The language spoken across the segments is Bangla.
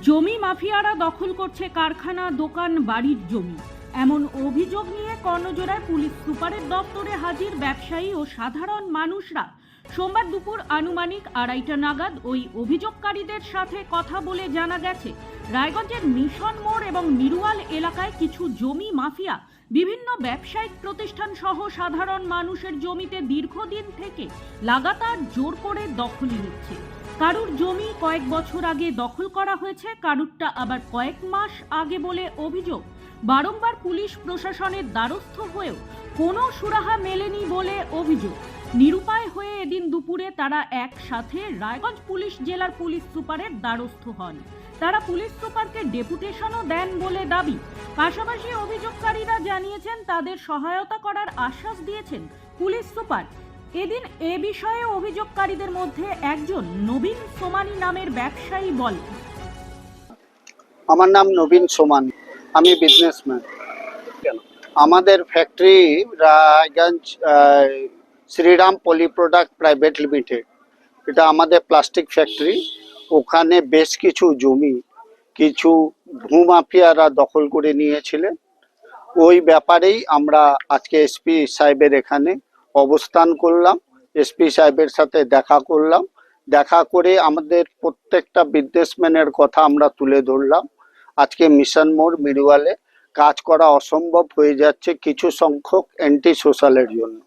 জমি মাফিয়ারা দখল করছে কারখানা, দোকান, বাড়ির জমি। এমন অভিযোগ নিয়ে কর্ণজোড়ায় পুলিশ সুপারের দপ্তরে হাজির ব্যবসায়ী ও সাধারণ মানুষরা। সোমবার দুপুর আনুমানিক আড়াইটা নাগাদ ওই অভিযোগকারীদের সাথে কথা বলে জানা গেছে, রায়গঞ্জের মিশন মোড় এবং মিরুয়াল এলাকায় কিছু জমি মাফিয়া, বিভিন্ন ব্যবসায়িক প্রতিষ্ঠান সহ সাধারণ মানুষের জমিতে দীর্ঘদিন থেকে লাগাতার জোর করে দখল নিচ্ছে। কারুর জমি কয়েক বছর আগে দখল করা হয়েছে, কারুরটা আবার কয়েক মাস আগে বলে অভিযোগ। বারংবার পুলিশ প্রশাসনের দ্বারস্থ হয়েও কোনো সুরাহা মেলেনি বলে অভিযোগ। নিরুপায় হয়ে এদিন দুপুরে তারা একসাথে রায়গঞ্জ পুলিশ জেলার পুলিশ সুপারের দ্বারস্থ হন। তারা পুলিশ সুপারকে ডেপুটেশনও দেন বলে দাবি। পাশাপাশি অভিযোগকারীরা জানিয়েছেন, তাদের সহায়তা করার আশ্বাস দিয়েছেন পুলিশ সুপার। এদিন এ বিষয়ে অভিযোগকারীদের মধ্যে একজন নবীন সোমানি নামের ব্যবসায়ী বলেন। আমার নাম নবীন সোমান। আমি বিজনেসম্যান আমাদের factory Raiganj Sriram poly product private limited এটা আমাদের প্লাস্টিক ফ্যাক্টরি ওখানে বেশ কিছু জমি, কিছু ভূমাফিয়ারা দখল করে নিয়েছিলেন। ওই ব্যাপারেই আমরা আজকে এসপি সাহেবের এখানে অবস্থান করলাম এসপি সাহেবের সাথে দেখা করলাম। দেখা করে আমাদের প্রত্যেকটা বিজনেসম্যানের কথা আমরা তুলে ধরলাম। আজকে মিশন মোড় মিরুয়ালে কাজ করা অসম্ভব হয়ে যাচ্ছে কিছু সংখ্যক অ্যান্টি সোশ্যালের জন্য।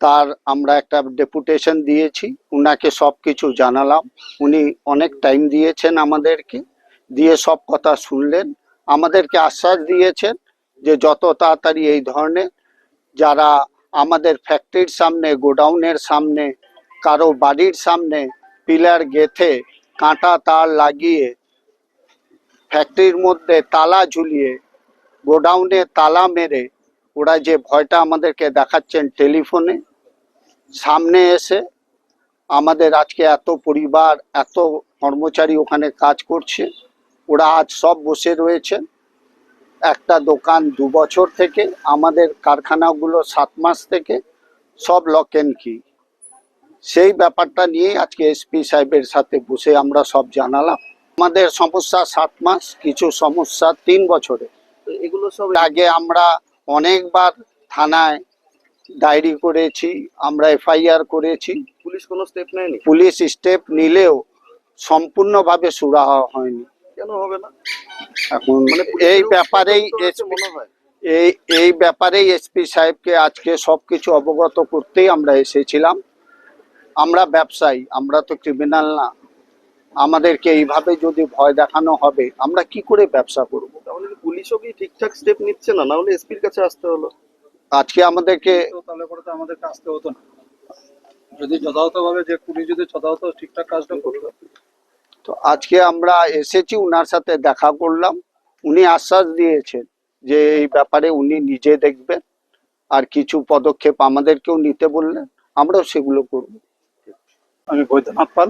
তার আমরা একটা ডেপুটেশন দিয়েছি, উনাকে সব কিছু জানালাম। উনি অনেক টাইম দিয়েছেন আমাদেরকে, দিয়ে সব কথা শুনলেন। আমাদেরকে আশ্বাস দিয়েছেন যে যত তাড়াতাড়ি এই ধরনের যারা আমাদের ফ্যাক্টরির সামনে, গোডাউনের সামনে, কারও বাড়ির সামনে পিলার গেথে কাঁটা তার লাগিয়ে ফ্যাক্টরির মধ্যে তালা ঝুলিয়ে, গোডাউনে তালা মেরে ওরা যে ভয়টা আমাদেরকে দেখাচ্ছেন টেলিফোনে, সামনে এসে আমাদের আজকে এত পরিবার, এত কর্মচারী ওখানে কাজ করছে, ওরা আজ সব বসে রয়েছেন। একটা দোকান দু বছর থেকে আমাদের কারখানাগুলো সাত মাস থেকে সব লক এন্ড কি সেই ব্যাপারটা নিয়ে আজকে এসপি সাহেবের সাথে বসে আমরা সব জানালাম। আমাদের সমস্যা সাত মাস কিছু সমস্যা তিন বছরে। এগুলো সব আগে আমরা অনেকবার থানায় ডায়েরি করেছি আমরা এফআইআর করেছি। পুলিশ কোনো স্টেপ নেয়নি? পুলিশ স্টেপ নিলেও সম্পূর্ণভাবে সুরাহা হয়নি। কেন হবে না? এখন মানে এই ব্যাপারেই মনে হয়। এই এই ব্যাপারেই এসপি সাহেবকে আজকে সবকিছু অবগত করতেই আমরা এসেছিলাম। আমরা ব্যবসায়ী আমরা তো ক্রিমিনাল না। আমাদেরকে এইভাবে যদি ভয় দেখানো হবে আমরা কি করে ব্যবসা করব? তাহলে পুলিশও কি ঠিকঠাক স্টেপ নিচ্ছে না? না হলে এসপির কাছে আসতে হলো। আজকে আমাদেরকে তাহলে পরে তো আমাদেরকে আসতে হতো না। যদি যথাযথভাবে যে পুলিশ যদি যথাযথ ঠিকঠাক কাজটা করতো তো আজকে আমরা এসেছি, উনার সাথে দেখা করলাম। উনি আশ্বাস দিয়েছেন যে এই ব্যাপারে উনি নিজে দেখবেন আর কিছু পদক্ষেপ আমাদেরকেও নিতে বললেন, আমরাও সেগুলো করব। আমি বৈদ্যনাথ পাল,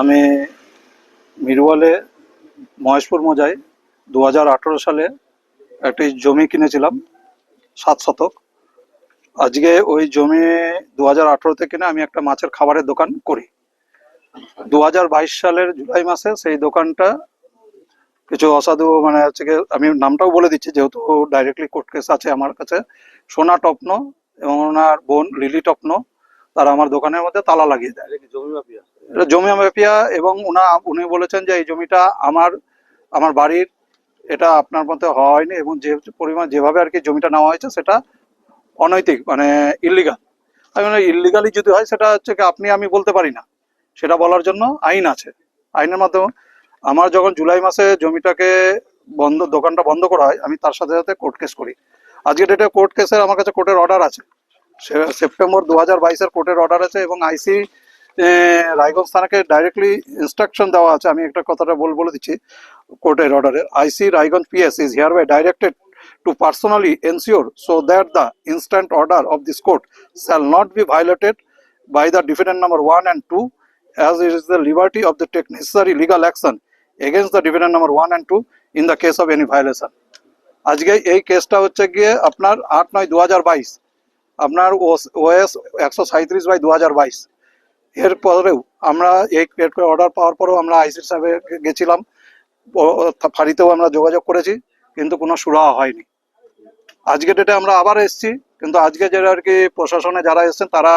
আমি মিরওয়ালে মহেশপুর মজায় দু সালে একটি জমি কিনেছিলাম, সাত শতক। আজকে ওই জমি দু হাজার থেকে কিনে আমি একটা মাছের খাবারের দোকান করি। দু হাজার বাইশ সালের জুলাই মাসে সেই দোকানটা কিছু অসাধু মানে হচ্ছে আমি নামটাও বলে দিচ্ছি যেহেতু ডাইরেক্টলি কোর্ট কেস আছে আমার কাছে। সোনা টপনো এবং ওনার বোন লিলি টপনো তারা আমার দোকানের মধ্যে তালা লাগিয়ে দেয়। জমি মাফিয়া? এবং উনা উনি বলেছেন যে এই জমিটা আমার আমার বাড়ির এটা আপনার মতে হয়নি এবং যে পরিমাণ যেভাবে আর কি জমিটা নেওয়া হয়েছে সেটা অনৈতিক মানে ইলিগাল আমি ইলিগালি যদি হয় সেটা হচ্ছে কি আপনি আমি বলতে পারি না। সেটা বলার জন্য আইন আছে। আইনের মাধ্যমে আমার যখন জুলাই মাসে জমিটাকে বন্ধ, দোকানটা বন্ধ করা হয়, আমি তার সাথে সাথে কোর্ট কেস করি। আজকে ডেটে কোর্ট কেসের আমার কাছে কোর্টের অর্ডার আছে। সে- সেপ্টেম্বর দু হাজার বাইশের কোর্টের অর্ডার আছে এবং আইসি রায়গঞ্জ থানাকে ডাইরেক্টলি ইনস্ট্রাকশন দেওয়া আছে। আমি একটা কথাটা বল, বলে দিচ্ছি কোর্টের অর্ডারে IC Raiganj PS is here by directed to personally ensure so that the instant order of this court shall not be violated by the defendant number one and two as it is the liberty of the take necessary legal action against the defendant number one and two in the case of any violation. আজকে এই কেসটা হচ্ছে গিয়ে আপনার আট নয় দু হাজার বাইশ, আপনার ওএস একশো সাঁত্রিশ বাই দু হাজার বাইশ। এর পরেও আমরা এই অর্ডার পাওয়ার পরেও আমরা আইসি সাহেবে গেছিলাম ফাঁড়িতেও আমরা যোগাযোগ করেছি, কিন্তু কোনো সুরাহা হয়নি। আজকে ডেটে আমরা আবার এসেছি, কিন্তু আজকে যারা আর কি প্রশাসনে যারা এসেছেন তারা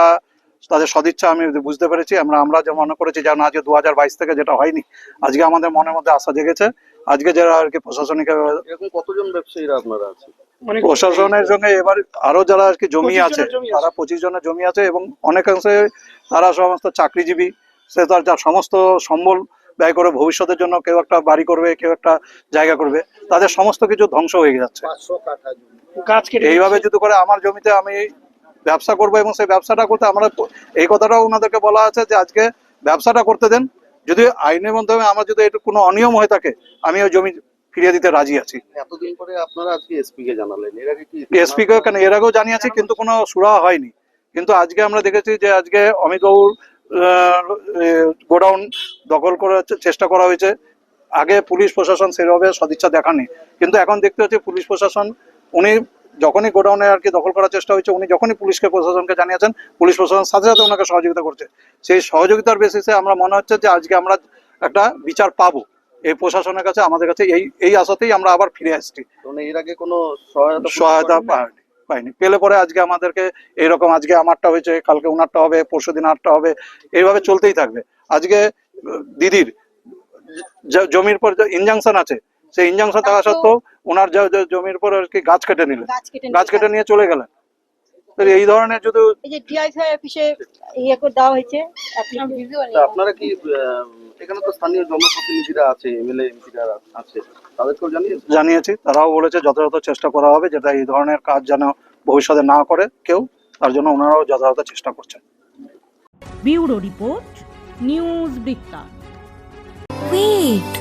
তাদের সদিচ্ছা আমি বুঝতে পেরেছি। আমরা আমরা যে মনে করেছি যেন আজকে দু হাজার বাইশ থেকে যেটা হয়নি আজকে আমাদের মনের মধ্যে আশা জেগেছে। আজকে যারা আর কি প্রশাসনিক কতজন ব্যবসায়ীরা আপনারা আছে প্রশাসনের সঙ্গে এবার আরও যারা আর কি জমি আছে। তারা পঁচিশ জনের জমি আছে এবং অনেকাংশে তারা সমস্ত চাকরিজীবী সে তার যা সমস্ত সম্বল ব্যয় করে ভবিষ্যতের জন্য কেউ একটা বাড়ি করবে কেউ একটা জায়গা করবে তাদের সমস্ত কিছু ধ্বংস হয়ে যাচ্ছে। এইভাবে যদি করে আমার জমিতে আমি ব্যবসা করব এবং সেই ব্যবসাটা করতে আমরা এই কথাটাও ওনাদেরকে বলা আছে যে আজকে ব্যবসাটা করতে দেন। যদি আইনের মাধ্যমে আমার যদি একটু কোনো অনিয়ম হয়ে থাকে আমি ওই জমি ফিরিয়ে দিতে রাজি আছি। এতদিন পরে আপনারা আজকে এসপি কে জানালেন। এর আগে কি এসপি কে কেন? এর আগেও জানিয়েছি কিন্তু কোনো সুরাহা হয়নি। কিন্তু আজকে আমরা দেখেছি যে আজকে অমিত বাবুর গোডাউন দখল করার চেষ্টা করা হয়েছে। আগে পুলিশ প্রশাসন সেভাবে সদিচ্ছা দেখানি কিন্তু এখন দেখতে হচ্ছে পুলিশ প্রশাসন উনি যখনই গোডাউনে আর কি দখল করার চেষ্টা হয়েছে উনি যখনই পুলিশকে প্রশাসনকে জানিয়েছেন পুলিশ প্রশাসন সাথে সাথে ওনাকে সহযোগিতা করছে। সেই সহযোগিতার বেসিসে আমরা মনে হচ্ছে যে আজকে আমরা একটা বিচার পাবো। এই প্রশাসনের কাছে আমাদের কাছে এই এই আশাতেই আমরা আবার ফিরে আসছি। এর আগে কোনো সহায়তা সহায়তা পায়নি। পাইনি পেলে পরে আজকে আমাদেরকে এইরকম আজকে আমারটা হয়েছে কালকে ওনারটা হবে পরশু দিন আরটা হবে এইভাবে চলতেই থাকবে। আজকে দিদির জমির পর যে ইনজাংশন আছে সেই ইনজাংশন থাকা সত্ত্বেও ওনার যে জমির পর আর কি গাছ কেটে নিলেন। গাছ কেটে নিয়ে চলে গেলেন। এই ধরনের যদি এই যে ডিআইসি অফিসে ইয়ে করে দেওয়া হয়েছে আপনারা কি এখানে তো স্থানীয় জনপ্রতিনিধিরা আছে এমএলএ এমপিরা আছে তাদেরকেও জানিয়েছে জানিয়েছি তারাও বলেছে যথাযথ চেষ্টা করা হবে যেটা এই ধরনের কাজ যেন ভবিষ্যতে না করে কেউ তার জন্য ওনারাও যথাযথ চেষ্টা করছেন। ব্যুরো রিপোর্ট নিউজ বৃত্তান্ত Wait.